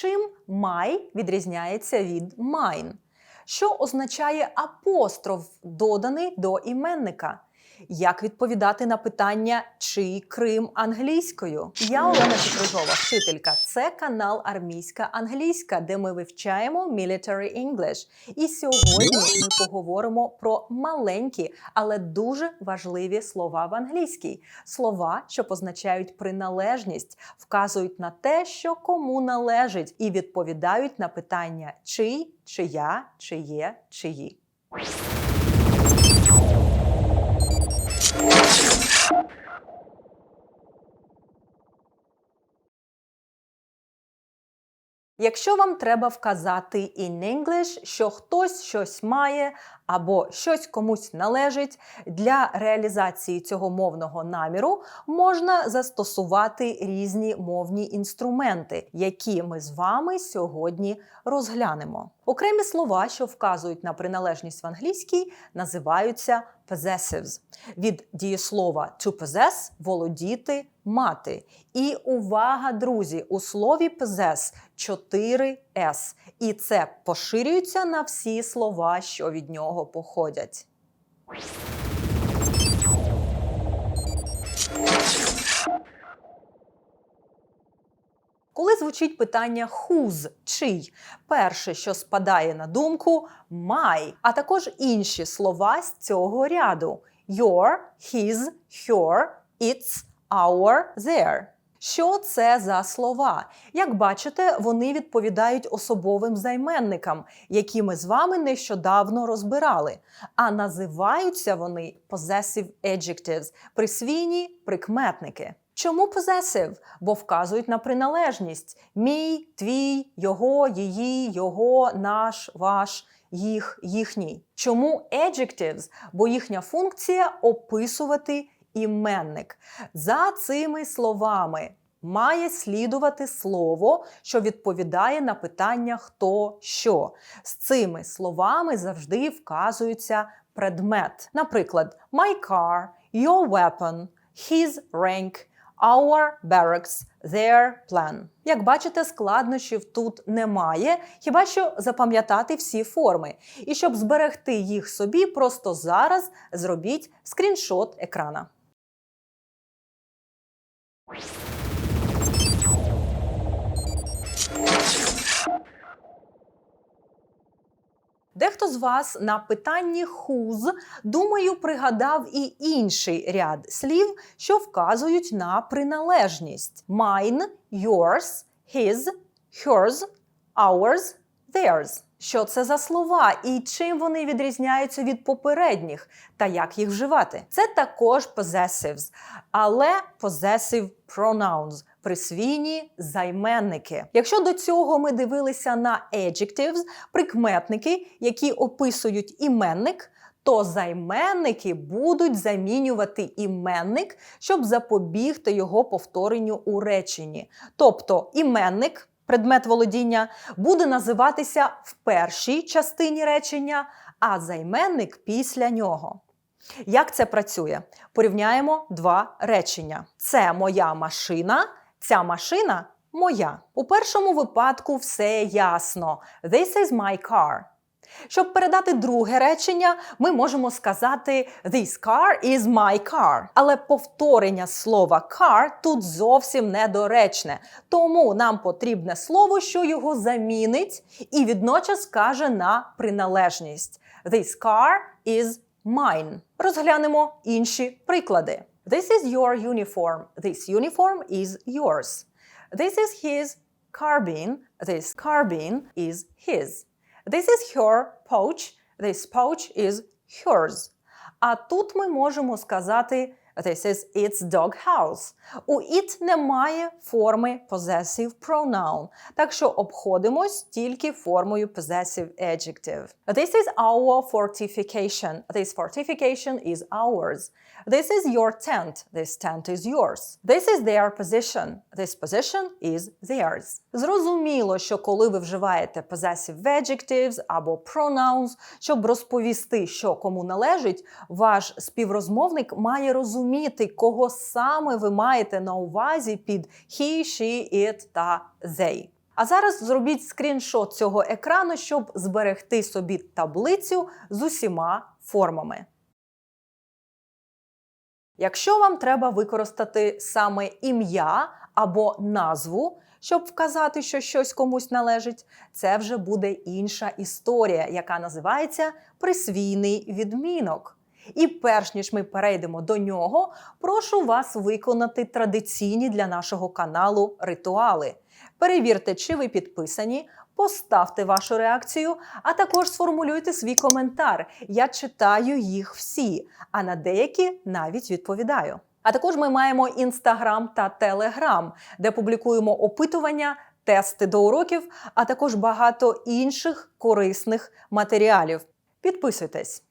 Чим май відрізняється від майн? Що означає апостроф, доданий до іменника? Як відповідати на питання чий Крим англійською? Я Олена Петружова, вчителька. Це канал Армійська англійська, де ми вивчаємо Military English. І сьогодні ми поговоримо про маленькі, але дуже важливі слова в англійській. Слова, що позначають приналежність, вказують на те, що кому належить, і відповідають на питання чий, чия, чиє, чиї. Якщо вам треба вказати in English, що хтось щось має або щось комусь належить, для реалізації цього мовного наміру можна застосувати різні мовні інструменти, які ми з вами сьогодні розглянемо. Окремі слова, що вказують на приналежність в англійській, називаються possessives. від дієслова to possess – володіти, мати. І увага, друзі, у слові possess 4 s, і це поширюється на всі слова, що від нього походять. Коли звучить питання whose – чий, перше, що спадає на думку my, а також інші слова з цього ряду: your, his, her, its, our, their. Що це за слова? Як бачите, вони відповідають особовим займенникам, які ми з вами нещодавно розбирали. А називаються вони possessive adjectives – присвійні прикметники. Чому possessive? Бо вказують на приналежність: мій, твій, його, її, його, наш, ваш, їх, їхній. Чому adjectives? Бо їхня функція описувати іменник. За цими словами має слідувати слово, що відповідає на питання хто що. З цими словами завжди вказується предмет. Наприклад, my car, your weapon, his rank. Our barracks, their plan. Як бачите, складнощів тут немає, хіба що запам'ятати всі форми. І щоб зберегти їх собі, просто зараз зробіть скріншот екрана. Дехто з вас на питанні whose, думаю, пригадав і інший ряд слів, що вказують на приналежність: mine, yours, his, hers, ours, theirs. Що це за слова і чим вони відрізняються від попередніх та як їх вживати? Це також possessives, але possessive pronouns – присвійні займенники. Якщо до цього ми дивилися на adjectives – прикметники, які описують іменник, то займенники будуть замінювати іменник, щоб запобігти його повторенню у реченні. Тобто іменник предмет володіння буде називатися в першій частині речення, а займенник після нього. Як це працює? Порівняємо два речення. Це моя машина, ця машина моя. У першому випадку все ясно. This is my car. Щоб передати друге речення, ми можемо сказати This car is my car. Але повторення слова car тут зовсім недоречне. Тому нам потрібне слово, що його замінить, і відночас скаже на приналежність. This car is mine. Розглянемо інші приклади. This is your uniform. This uniform is yours. This is his carbine. This carbine is his. This is her pouch. This pouch is hers. А тут ми можемо сказати This is its dog house. У it немає форми possessive pronoun, так що обходимось тільки формою possessive adjective. This is our fortification. This fortification is ours. This is your tent. This tent is yours. This is their position. This position is theirs. Зрозуміло, що коли ви вживаєте possessive adjectives або pronouns, щоб розповісти, що кому належить, ваш співрозмовник має розуміти, кого саме ви маєте на увазі під he, she, it та they. А зараз зробіть скріншот цього екрану, щоб зберегти собі таблицю з усіма формами. Якщо вам треба використати саме ім'я або назву, щоб вказати, що щось комусь належить, це вже буде інша історія, яка називається присвійний відмінок. І перш ніж ми перейдемо до нього, прошу вас виконати традиційні для нашого каналу ритуали. Перевірте, чи ви підписані, поставте вашу реакцію, а також сформулюйте свій коментар. Я читаю їх всі, а на деякі навіть відповідаю. А також ми маємо інстаграм та телеграм, де публікуємо опитування, тести до уроків, а також багато інших корисних матеріалів. Підписуйтесь.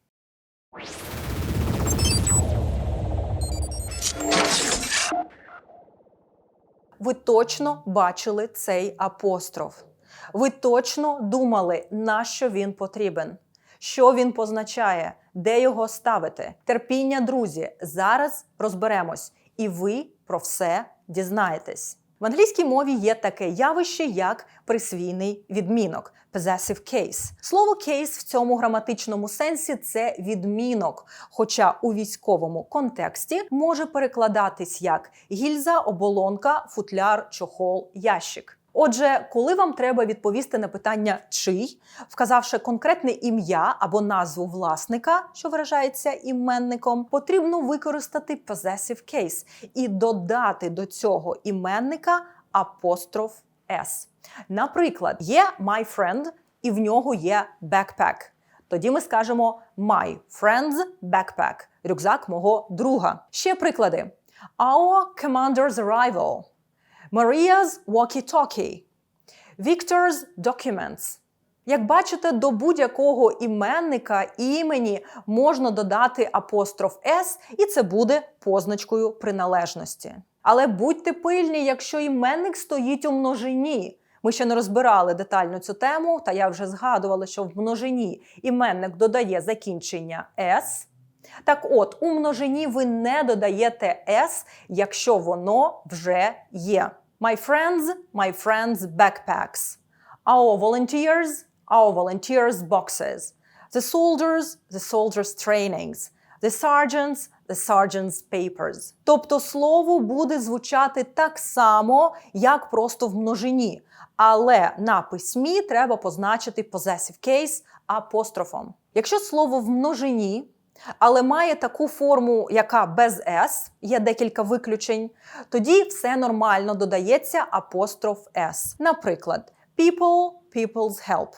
Ви точно бачили цей апостроф. Ви точно думали, на що він потрібен, що він позначає, де його ставити. Терпіння, друзі, зараз розберемось, і ви про все дізнаєтесь. В англійській мові є таке явище, як присвійний відмінок possessive case. Слово case в цьому граматичному сенсі це відмінок, хоча у військовому контексті може перекладатись як гільза, оболонка, футляр, чохол, ящик. Отже, коли вам треба відповісти на питання чий, вказавши конкретне ім'я або назву власника, що виражається іменником, потрібно використати possessive case і додати до цього іменника апостроф S. Наприклад, є my friend, і в нього є backpack. Тоді ми скажемо my friend's backpack рюкзак мого друга. Ще приклади: Our commander's arrival. Maria's walkie-talkie, Victor's documents. Як бачите, до будь-якого іменника імені можна додати апостроф S, і це буде позначкою приналежності. Але будьте пильні, якщо іменник стоїть у множині. Ми ще не розбирали детально цю тему, та я вже згадувала, що в множині іменник додає закінчення S. Так от, у множині ви не додаєте S, якщо воно вже є. My friends, my friends' backpacks. Our volunteers, our volunteers' boxes. The soldiers, the soldiers' trainings. The sergeants, the sergeants' papers. Тобто слово буде звучати так само, як просто в множині. Але на письмі треба позначити possessive case апострофом. Якщо слово в множині але має таку форму, яка без S, є декілька виключень, тоді все нормально додається апостроф S. Наприклад, people, people's help,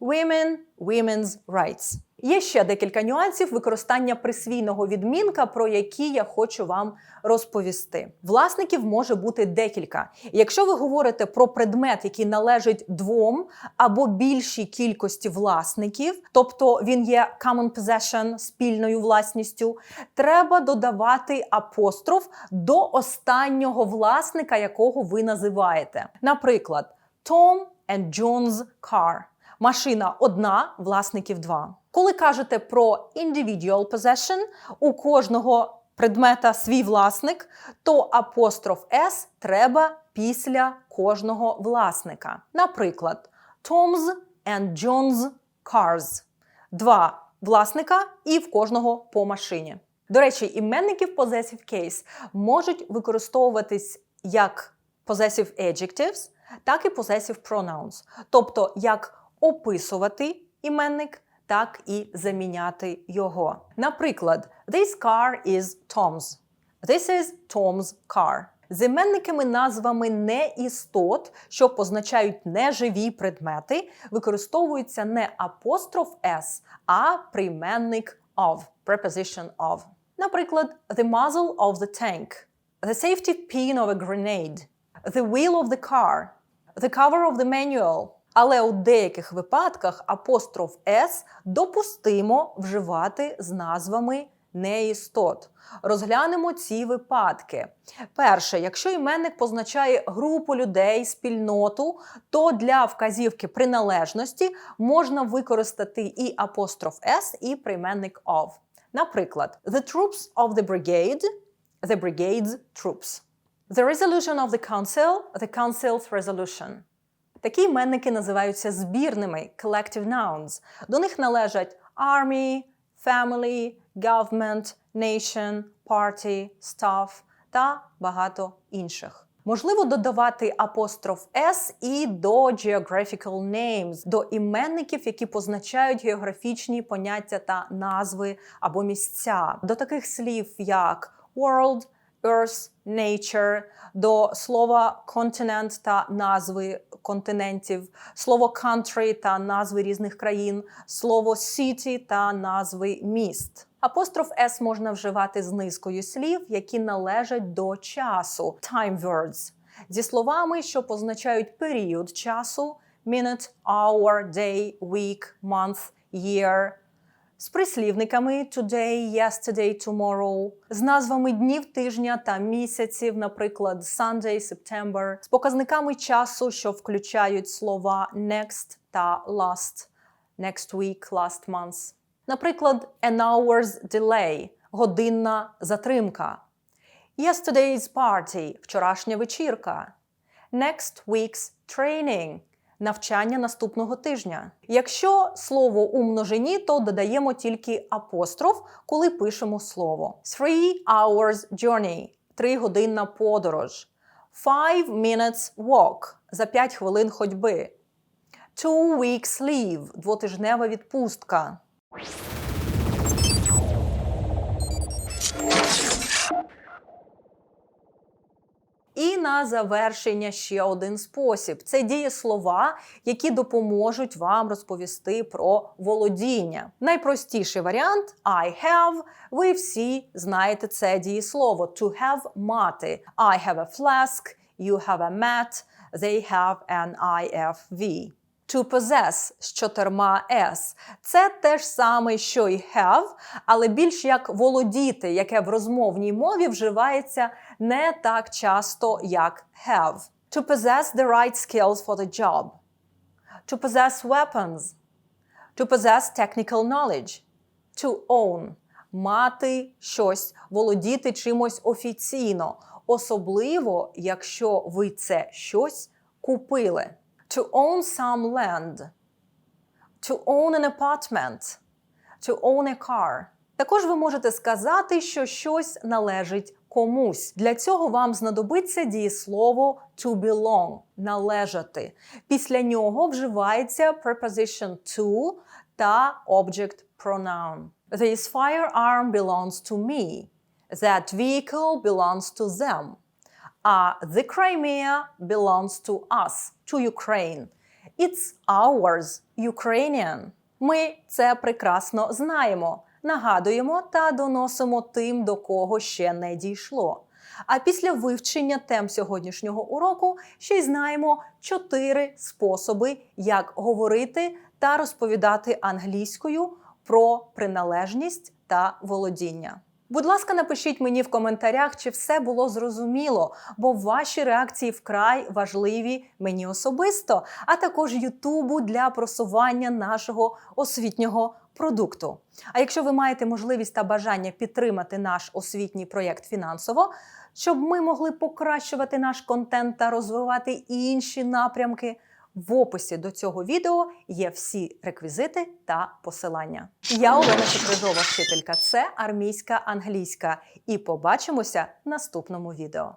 women, women's rights. Є ще декілька нюансів використання присвійного відмінка, про які я хочу вам розповісти. Власників може бути декілька. Якщо ви говорите про предмет, який належить двом або більшій кількості власників, тобто він є common possession, спільною власністю, треба додавати апостроф до останнього власника, якого ви називаєте. Наприклад, Tom and John's car. Машина одна, власників два. Коли кажете про individual possession, у кожного предмета свій власник, то апостроф S треба після кожного власника. Наприклад, Tom's and John's cars. Два власника і в кожного по машині. До речі, іменники в possessive case можуть використовуватись як possessive adjectives, так і possessive pronouns, тобто як описувати іменник, так і заміняти його. Наприклад, this car is Tom's. This is Tom's car. З іменниками назвами не істот, що позначають неживі предмети, використовується не апостроф S, а прийменник of, preposition of. Наприклад, the muzzle of the tank, the safety pin of a grenade, the wheel of the car, the cover of the manual, але у деяких випадках апостроф С допустимо вживати з назвами неістот. Розглянемо ці випадки. Перше, якщо іменник позначає групу людей, спільноту, то для вказівки приналежності можна використати і апостроф S, і прийменник of. Наприклад, the troops of the brigade, the brigade's troops. The resolution of the council, the council's resolution. Такі іменники називаються збірними collective nouns. До них належать army, family, government, nation, party, staff та багато інших. Можливо додавати апостроф S і до geographical names, до іменників, які позначають географічні поняття та назви або місця, до таких слів як world, earth, nature, до слова continent та назви континентів, слово country та назви різних країн, слово city та назви міст. Апостроф S можна вживати з низкою слів, які належать до часу time words, зі словами, що позначають період часу minute, hour, day, week, month, year, з прислівниками today, yesterday, tomorrow, з назвами днів тижня та місяців, наприклад, Sunday, September, з показниками часу, що включають слова next та last, next week, last month. Наприклад, an hour's delay – годинна затримка. Yesterday's party – вчорашня вечірка. Next week's training – навчання наступного тижня. Якщо слово у множині, то додаємо тільки апостроф, коли пишемо слово. Three hours journey – тригодинна подорож. Five minutes walk – за 5 хвилин ходьби. Two weeks leave – двотижнева відпустка. І на завершення ще один спосіб: це дієслова, які допоможуть вам розповісти про володіння. Найпростіший варіант I have. Ви всі знаєте це дієслово. To have мати. I have a flask, you have a mat, they have an IFV. To possess з чотирма S. Це те ж саме, що й have, але більш як володіти, яке в розмовній мові вживається не так часто, як have. To possess the right skills for the job. To possess weapons. To possess technical knowledge. To own. Мати щось, володіти чимось офіційно, особливо, якщо ви це щось купили. To own some land. To own an apartment. To own a car. Також ви можете сказати, що щось належить комусь. Для цього вам знадобиться дієслово to belong належати. Після нього вживається preposition to та object pronoun. This firearm belongs to me. That vehicle belongs to them. А the Crimea belongs to us, to Ukraine. It's ours, Ukrainian. Ми це прекрасно знаємо, нагадуємо та доносимо тим, до кого ще не дійшло. А після вивчення тем сьогоднішнього уроку ще й знаємо чотири способи, як говорити та розповідати англійською про приналежність та володіння. Будь ласка, напишіть мені в коментарях, чи все було зрозуміло, бо ваші реакції вкрай важливі мені особисто, а також Ютубу для просування нашого освітнього продукту. А якщо ви маєте можливість та бажання підтримати наш освітній проєкт фінансово, щоб ми могли покращувати наш контент та розвивати інші напрямки. В описі до цього відео є всі реквізити та посилання. Я Олена Чепризова, вчителька. Це армійська англійська. І побачимося в наступному відео.